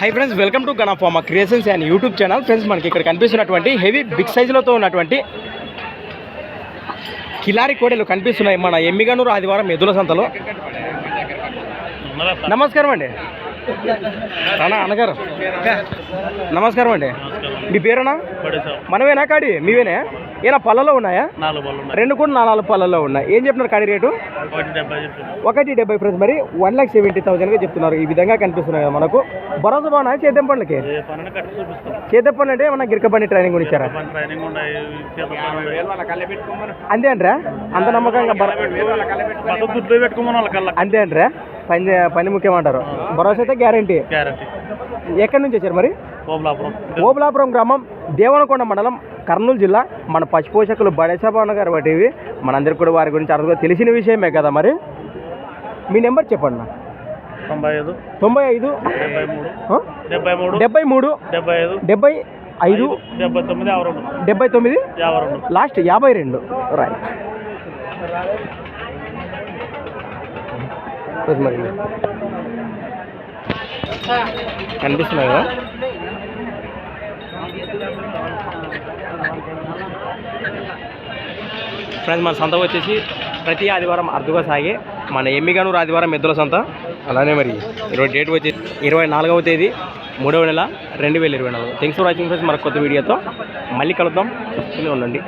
Hi friends welcome to Ganapharma creations and YouTube channel friends మనకి ఇక్కడ కనిపిస్తున్నటువంటి heavy big సైజులతో ఉన్నటువంటి కిలారి కోడలు కనిపిస్తున్నాయి మన ఎమ్మిగనూరు ఆదివారం ఎదుల సంతలో. నమస్కారం అండి. రానా అన్నగారు. నమస్కారం అండి. మీ పేరేనా మనమేనా కాడి? మీవేనే? ఏనా పళ్ళలో ఉన్నాయా? నాలుగు బళ్ళు ఉన్నాయి. రెండు కూడా నాలుగు పళ్ళలో ఉన్నాయి. ఏం చెప్తున్నారు కాడి రేటు? ఒకటి డెబ్బై ఫ్రెండ్స్ మరి వన్ లాక్ సెవెంటీ థౌసండ్గా చెప్తున్నారు. ఈ విధంగా కనిపిస్తున్నాయి కదా మనకు. భరోసా బాగున్నా చేద్దాం పండ్లకి ఏ పనులు కట్టి చూపిస్తాం. చేద్దాం పండ్లు అంటే ఏమన్నా గిరక బండి ట్రైనింగ్ కూడా ఇచ్చారా? అంతే అంటారా? అంత నమ్మకంగా అంతే అంటారా? పని పని ముఖ్యమంటారు భరోసా అయితే గ్యారంటీ గ్యారంటీ ఎక్కడి నుంచి వచ్చారు మరి? ఓబలాపురం ఓబులాపురం గ్రామం దేవనకొండ మండలం కర్నూలు జిల్లా మన పశుపోషకులు బడేశాభవన్ గారు ఇవి. మనందరికి కూడా వారి గురించి అర్థం తెలిసిన విషయమే కదా మరి. మీ నెంబర్ చెప్పండి తొంభై ఐదు. తొంభై ఐదు. డెబ్బై మూడు? డెబ్బై మూడు. ఐదు. డెబ్బై ఐదు. డెబ్బై తొమ్మిది యాభై రెండు. డెబ్బై తొమ్మిది? యాభై రెండు. లాస్ట్ యాభై రెండు. రైట్ కనిపిస్తున్నాయి? కదా ఫ్రెండ్స్ మన సంత వచ్చేసి ప్రతి ఆదివారం అర్థగా సాగే మన ఎమ్మిగానూరు ఆదివారం ఎద్దుల సంత. అలానే మరి ఇరవై డేట్ వచ్చి ఇరవై నాలుగవ తేదీ మూడవ నెల రెండు వేల ఇరవై నాలుగు. థ్యాంక్స్ ఫర్ వాచింగ్ ఫ్రెండ్స్ మన కొత్త వీడియోతో మళ్ళీ కలుద్దాం. చూస్తూనే ఉండండి.